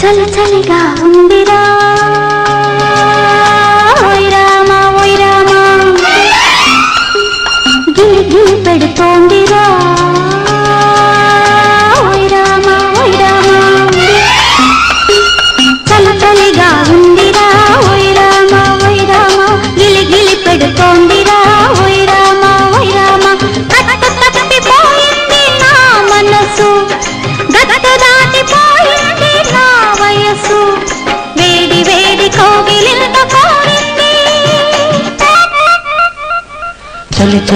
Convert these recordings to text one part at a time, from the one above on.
చలి చలిగా ఉందిరా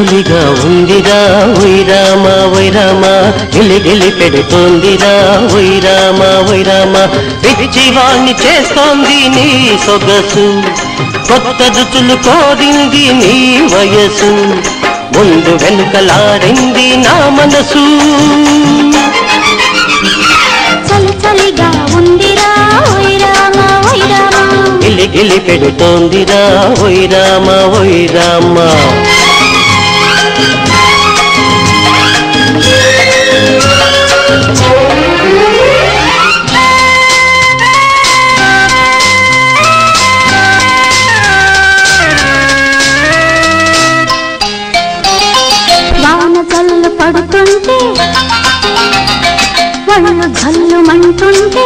చలిగా ఉందిరా వైరామా వైరామా గిలి గిలి పెడుతోందిరా వైరామా వైరామా పిచ్చివాణ్ణి చేస్తోంది నీ సొగసు. కొత్త రుచులు కోరింది నీ వయసు. ముందు వెనుకలాడింది నా మనసు. చలి చలిగా ఉందిరా ఓయ్ రామా ఓయ్ రామా గిలి గిలి పెడుతోందిరా వైరామా వైరామా వాళ్ళు జల్లుమంటుంటే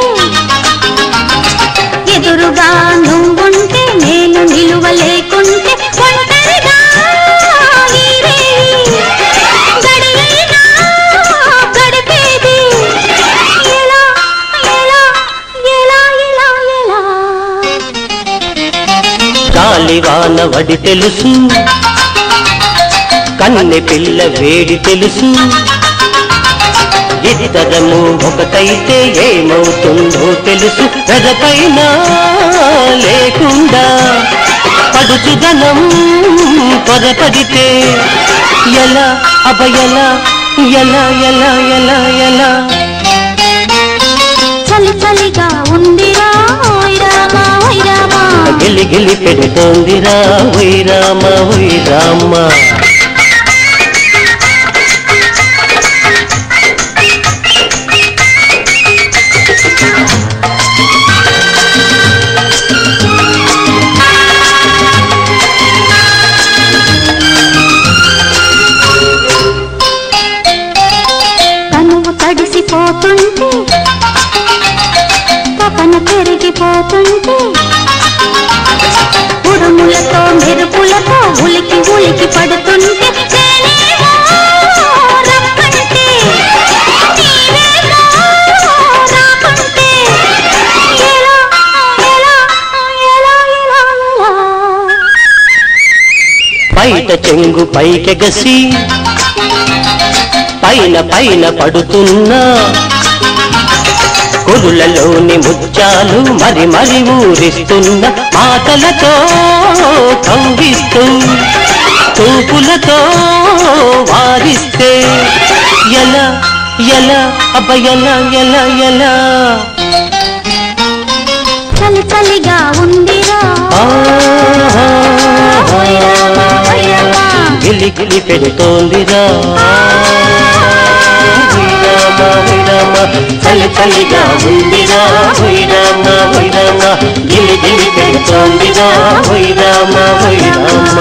ఎదురుగా నువ్వుంటే నేను నిలువ లేకుంటే ఒంటరిగా గాలివాన వడి తెలుసు కన్నె పిల్ల వేడి తెలుసు. ఇద్దరము ఒకటైతే ఏమవుతుందో తెలుసు. పెదపైన లేకుండా పడుచుదనం పొరపడితే ఎలా అభయలా ఎలా ఎలా ఎలా ఎలా? చలి చలిగా ఉందిరా గిలి గిలి పెడుతోందిరా వైరామ వైరామ పెరిగిపోతుంటే ఉరుములతో మెరుపులతో ఉలికి ఉలికి పడుతుంటే బయట చెంగు పైకెగసి పైన పైన పడుతున్నా. కురులలోని ముత్యాలు మరి మరి ఊరిస్తున్న మాటలతో కవ్విస్తూ తూపులతో వారిస్తే ఎలా ఎలా అబ్బ ఎలా ఎలా ఎలా. చలి చలిగా ఉందిరా. గిలి గిలి పెడుతోందిరా. తల్లిగా ఉందిరా వైరామ వైరామ గిలి గిలి పెడుతోందిరా వైరామ వైరామ